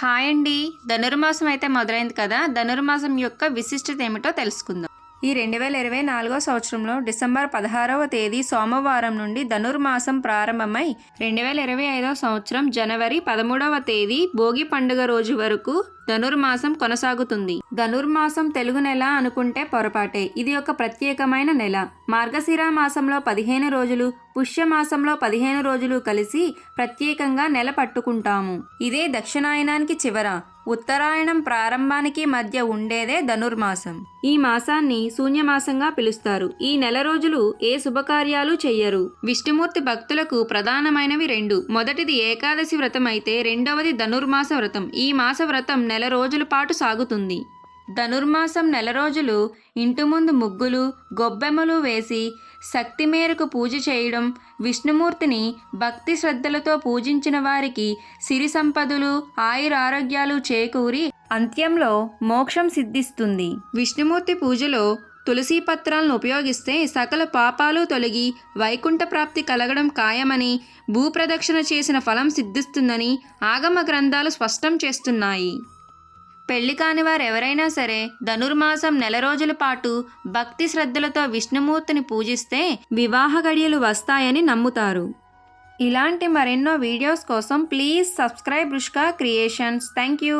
Hi అండి. ధనుర్మాసం అయితే మొదలైంది కదా. ధనుర్మాసం యొక్క విశిష్టత ఏమిటో తెలుసుకుందాం. ఈ రెండు వేల ఇరవై నాలుగో సంవత్సరంలో డిసెంబర్ పదహారవ తేదీ సోమవారం నుండి ధనుర్మాసం ప్రారంభమై రెండు వేల ఇరవై ఐదవ సంవత్సరం జనవరి పదమూడవ తేదీ భోగి పండుగ రోజు వరకు ధనుర్మాసం కొనసాగుతుంది. ధనుర్మాసం తెలుగు నెల అనుకుంటే పొరపాటే. ఇది ఒక ప్రత్యేకమైన నెల. మార్గశిర మాసంలో పదిహేను రోజులు పుష్యమాసంలో పదిహేను రోజులు కలిసి ప్రత్యేకంగా నెల పట్టుకుంటాము. ఇదే దక్షిణాయనానికి చివర. ఉత్తరాయణం ప్రారంభానికి మధ్య ఉండేదే ధనుర్మాసం. ఈ మాసాన్ని శూన్యమాసంగా పిలుస్తారు. ఈ నెల రోజులు ఏ శుభకార్యాలు చెయ్యరు. విష్ణుమూర్తి భక్తులకు ప్రధానమైనవి రెండు. మొదటిది ఏకాదశి వ్రతం అయితే రెండవది ధనుర్మాస వ్రతం. ఈ మాస వ్రతం నెల రోజుల పాటు సాగుతుంది. ధనుర్మాసం నెల రోజులు ఇంటి ముందు ముగ్గులు గొబ్బెమ్మలు వేసి శక్తి మేరకు పూజ చేయడం విష్ణుమూర్తిని భక్తి శ్రద్ధలతో పూజించిన వారికి సిరి సంపదలు ఆయురారోగ్యాలు చేకూరి అంత్యంలో మోక్షం సిద్ధిస్తుంది. విష్ణుమూర్తి పూజలో తులసి పత్రాలను ఉపయోగిస్తే సకల పాపాలు తొలగి వైకుంఠ ప్రాప్తి కలగడం ఖాయమని భూప్రదక్షిణ చేసిన ఫలం సిద్ధిస్తుందని ఆగమ గ్రంథాలు స్పష్టం చేస్తున్నాయి. పెళ్ళి కాని వారు ఎవరైనా సరే ధనుర్మాసం నెల రోజుల పాటు భక్తి శ్రద్ధలతో విష్ణుమూర్తిని పూజిస్తే వివాహ గడియలు వస్తాయని నమ్ముతారు. ఇలాంటి మరెన్నో వీడియోస్ కోసం please subscribe Rushka creations. Thank you